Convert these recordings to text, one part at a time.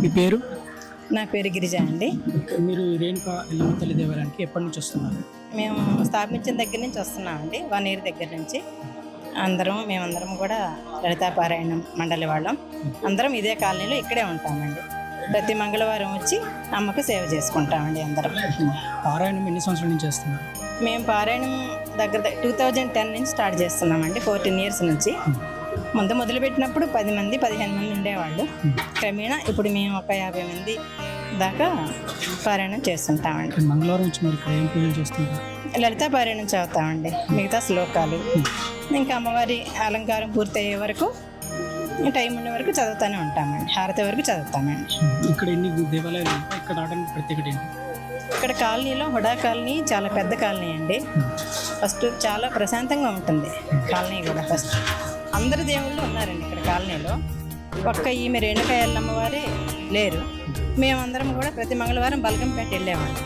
మీ పేరు? నా పేరు గిరిజ అండి. మీరు రేణుకా ఎల్లమ్మ తల్లి దేవాలయానికి ఎప్పటి నుంచి వస్తున్నారు? మేము స్థాపించిన దగ్గర నుంచి వస్తున్నామండి వన్ ఇయర్ దగ్గర నుంచి. అందరం మేమందరం కూడా లలితాపారాయణం మండలి వాళ్ళం. అందరం ఇదే కాలనీలో ఇక్కడే ఉంటామండి. ప్రతి మంగళవారం వచ్చి అమ్మకు సేవ చేసుకుంటామండి అందరం. పారాయణం ఎన్ని సంవత్సరాల నుంచి చేస్తున్నారు? మేము పారాయణం దగ్గర టూ థౌజండ్ టెన్ నుంచి స్టార్ట్ చేస్తున్నామండి ఫోర్టీన్ ఇయర్స్ నుంచి. ముందు మొదలుపెట్టినప్పుడు పది మంది పదిహేను మంది ఉండేవాళ్ళు. క్రమేణా ఇప్పుడు మేము ఒక యాభై మంది దాకా పారాయణం చేస్తుంటామండి. మంగళవారం వచ్చి మరి ఏం పూజలు లలితా పారాయణం చదువుతామండి మిగతా శ్లోకాలు. ఇంకా అమ్మవారి అలంకారం పూర్తయ్యే వరకు టైం ఉండే వరకు చదువుతూనే ఉంటామండి. హారతి వరకు చదువుతామండి. ఇక్కడ ఎన్ని దేవాలయాలు ఇక్కడ రావడానికి ప్రత్యేకత ఏంటి? ఇక్కడ కాలనీలో హుడా కాలనీ చాలా పెద్ద కాలనీ అండి. ఫస్ట్ చాలా ప్రశాంతంగా ఉంటుంది కాలనీ కూడా ఫస్ట్. అందరు దేవుళ్ళు ఉన్నారండి ఇక్కడ కాలనీలో. ఒక్క ఈమె రేణుకాయ అమ్మవారే లేరు. మేమందరం కూడా ప్రతి మంగళవారం బలగంపేట వెళ్ళామండి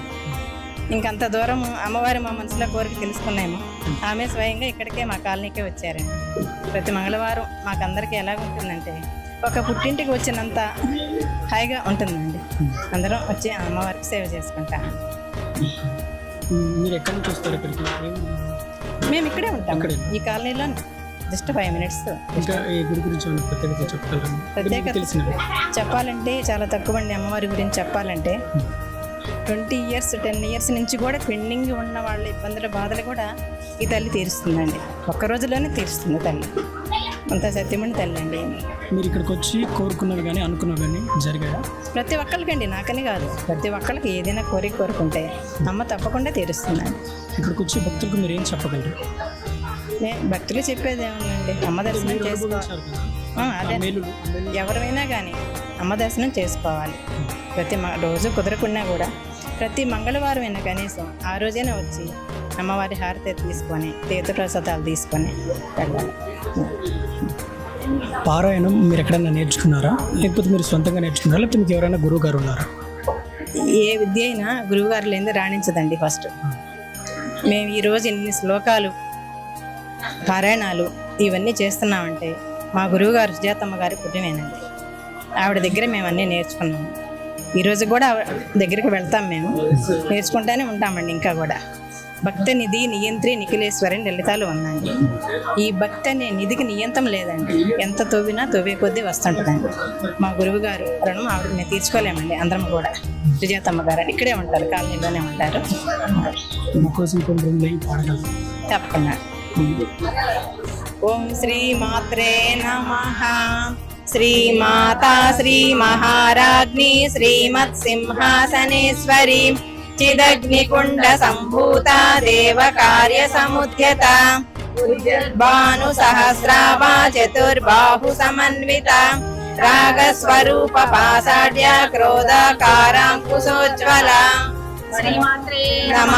ఇంకంత దూరం అమ్మవారి మా మనసులో కోరిక తెలుసుకున్నాము. ఆమె స్వయంగా ఇక్కడికే మా కాలనీకే వచ్చారండి. ప్రతి మంగళవారం మాకందరికీ ఎలా ఉంటుందంటే ఒక పుట్టింటికి వచ్చినంత హాయిగా ఉంటుందండి. అందరం వచ్చి అమ్మవారికి సేవ చేసుకుంటాం. మీరు ఎక్కడి నుంచి వస్తారు ఇక్కడికి? ఏం- మేము ఇక్కడే ఉంటాం. ఈ కాలనీలో జస్ట్ ఫైవ్ మినిట్స్. ఇంకా ఈ గుడి గురించి ప్రత్యేకత చెప్పగలరా? ప్రత్యేకత తెలిసిన? చెప్పాలంటే చాలా తక్కువ అండి అమ్మవారి గురించి చెప్పాలంటే ట్వంటీ ఇయర్స్ టెన్ ఇయర్స్ నుంచి కూడా పెండింగ్ ఉన్న వాళ్ళ ఇబ్బందుల బాధలు కూడా ఈ తల్లి తీరుస్తుందండి. ఒక్క రోజులోనే తీరుస్తుంది తల్లి. అంత సత్యమని తల్లి అండి. మీరు ఇక్కడికి వచ్చి కోరుకున్నవి కానీ అనుకున్నవి కానీ జరిగాయా? ప్రతి ఒక్కరికండి నాకని కాదు. ప్రతి ఒక్కరికి ఏదైనా కోరిక కోరుకుంటే అమ్మ తప్పకుండా తీరుస్తుందండి. ఇక్కడికి వచ్చి భక్తులకు మీరు ఏం చెప్పగలరు? భక్తులు చెప్పేది ఏముందండి? అమ్మ దర్శనం చేసుకోవాలి. అదే. ఎవరైనా కానీ అమ్మ దర్శనం చేసుకోవాలి. ప్రతి రోజు కుదరకున్నా కూడా ప్రతి మంగళవారం అయినా కనీసం ఆ రోజైనా వచ్చి అమ్మవారి హారతి తీసుకొని తీర్థప్రసాదాలు తీసుకొని వెళ్ళాలి. పారాయణం మీరు ఎక్కడైనా నేర్చుకున్నారా? లేకపోతే మీరు సొంతంగా నేర్చుకున్నారా? లేకపోతే మీకు ఎవరైనా గురువు గారు ఉన్నారా? ఏ విద్య అయినా గురువుగారు లేని రాణించదండి ఫస్ట్. మేము ఈరోజు ఇన్ని శ్లోకాలు పారాయణాలు ఇవన్నీ చేస్తున్నామంటే మా గురువుగారు సుజాతమ్మ గారి పుట్టినేనండి ఆవిడ దగ్గర మేము అన్నీ నేర్చుకున్నాము ఈరోజు కూడా దగ్గరికి వెళ్తాం మేము. నేర్చుకుంటానే ఉంటామండి ఇంకా కూడా. భక్త నిధి నియంత్రి నిఖిలేశ్వరి లలితాలు ఉందండి ఈ భక్తి అనే నిధికి నియంతం లేదండి. ఎంత తవ్వినా తవ్వే కొద్దీ వస్తుంటుందండి. మా గురువు గారు రుణం ఆవిడ మేము తీర్చుకోలేమండి అందరం కూడా. సుజాతమ్మ గారు ఇక్కడే ఉంటారు కాలనీలోనే ఉంటారు. తప్పకుండా. ఓం శ్రీ మాత్రే నమ. శ్రీమాతా శ్రీ మహారాజ్ఞి శ్రీమత్ సింహాసనేశ్వరి చిదగ్నికుండ సంభూత దేవ కార్య సముద్యత. భాను సహస్రావా చతుర్బాహు సమన్విత. రాగస్వరూప పాసాడ్య క్రోధ కారాంకుశోజ్వల శ్రీమాత్రే నమ